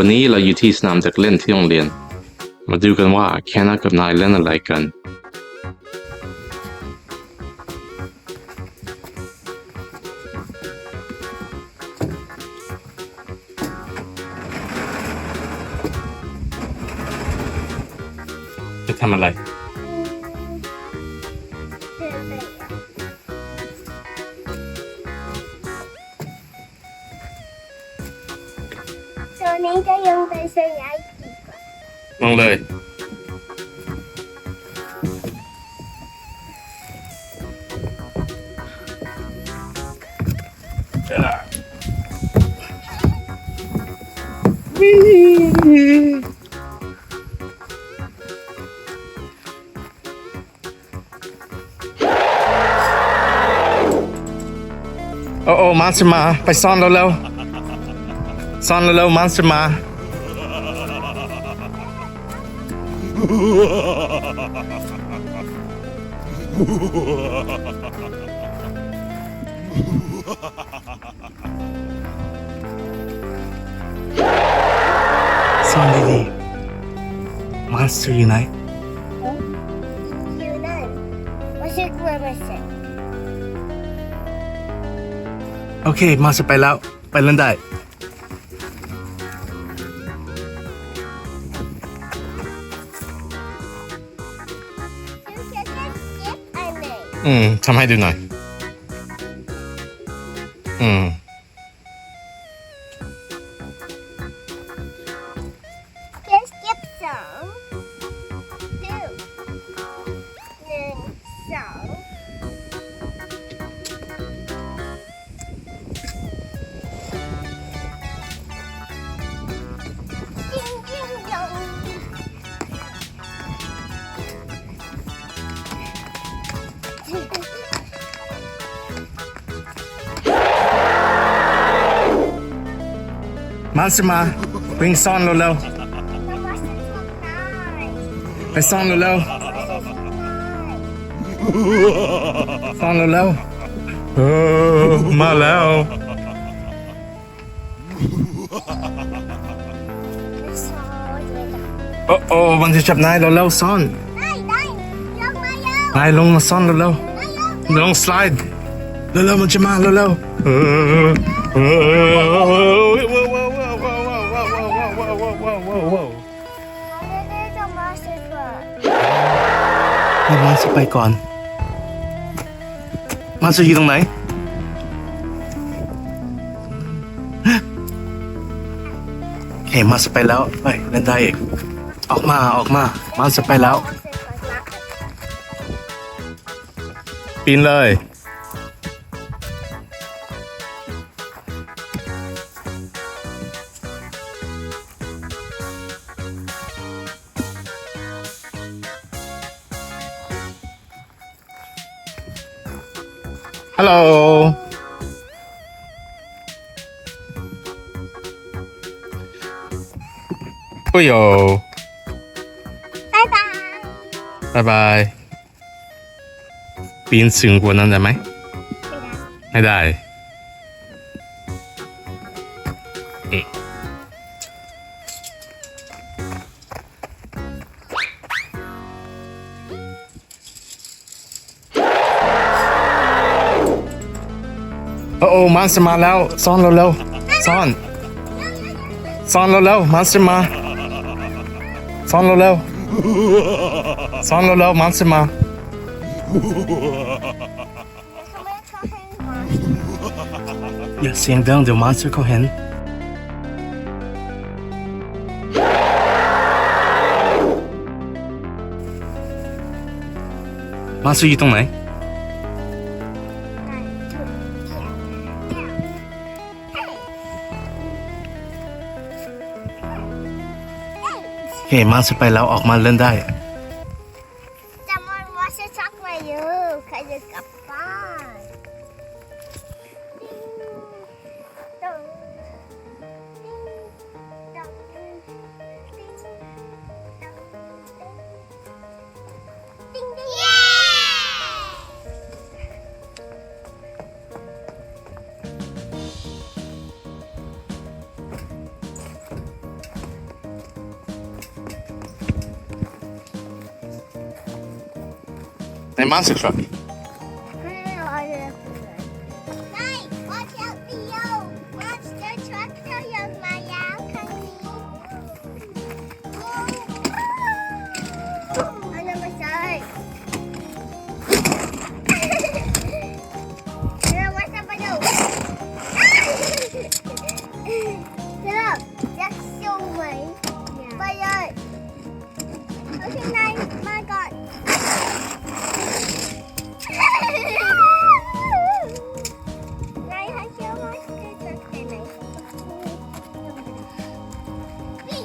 วันนี้เราอยู่ที่สนามเด็กเล่นที่โรงเรียน มาดูกันว่าแค่นักกับนายเล่นอะไรกันจะทำอะไร Yanayım dese yay. Vallahi. Ô oh, má xin mà phải son lâu lâu ยกี่กว่า ลงเลย โอ้โอ้มันจะมา ไปซ่อนเร็วๆซ่อนเร็วๆมันจะมา ซ่อนดีๆมอนสเตอร์อยู่ไหน อยู่นั่นไม่ใช่กลัวไม่ใช่ โอเค มาสไปแล้ว ไปเล่นได้ อืมทำให้ดูหน่อย อืม Maxima, Bình son lâu lâu. Phải son lâu lâu. Son lâu lâu. Oh, mà lâu. Oh, oh, bạn sẽ chập này lâu lâu son. Này, lông mà son lâu lâu. Lông slide. Lâu lâu mà chập mà lâu lâu. ให้มาสไปก่อน มาสอยู่ตรงไหนเฮ้ยมาสไปแล้วไปเล่นได้อีกออกมาออกมา มาสไปแล้ว ปีนเลย Hello. Ôi dồ. Bye bye. Bye bye. Biến xuyên của nó là mấy? Hay đây. Ê. มอนสเตอร์มาแล้วซ่อนเร็วๆซ่อนซ่อนเร็วๆมอนสเตอร์มาซ่อนเร็วๆซ่อนเร็วๆมอนสเตอร์มาทำไมเขาให้มาอย่าเสียงดังเดี๋ยวมอนสเตอร์เขาเห็นมอนสเตอร์อยู่ตรงไหน เฮ้มาสไปแล้วออกมาเล่นได้ Нема сушок?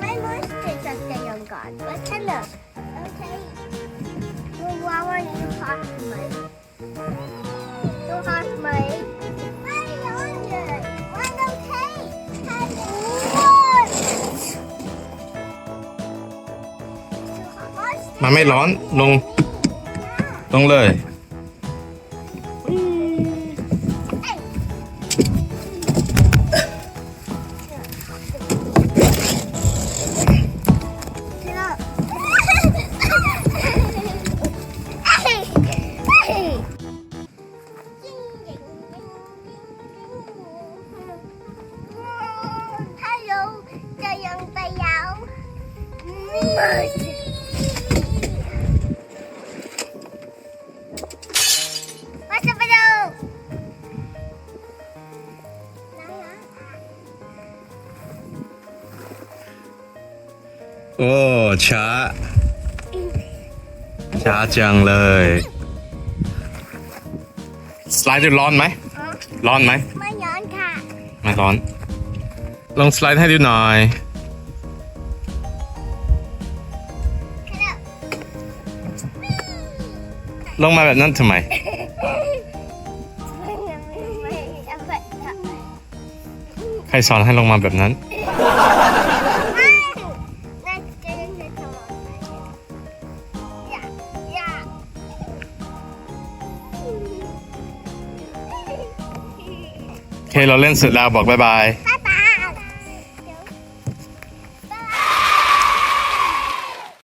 My monster just stay on God. But hello. Okay. Well, why won't you hot me? You hot me? Why on it? I'm okay. Hello. What? You hot monster? มันไม่ร้อนลง ลงเลย มาจะไปดูโอ้ช้า ช้าจังเลย สไลเดอร์ร้อนไหม ร้อนไหม ไม่ย้อนค่ะ ไม่ร้อน ลองสไลด์ให้ดูหน่อย ลงมาแบบนั้นทำไม ใครสอนให้ลงมาแบบนั้น โอเค เราเล่นเสร็จแล้วบอกบายบาย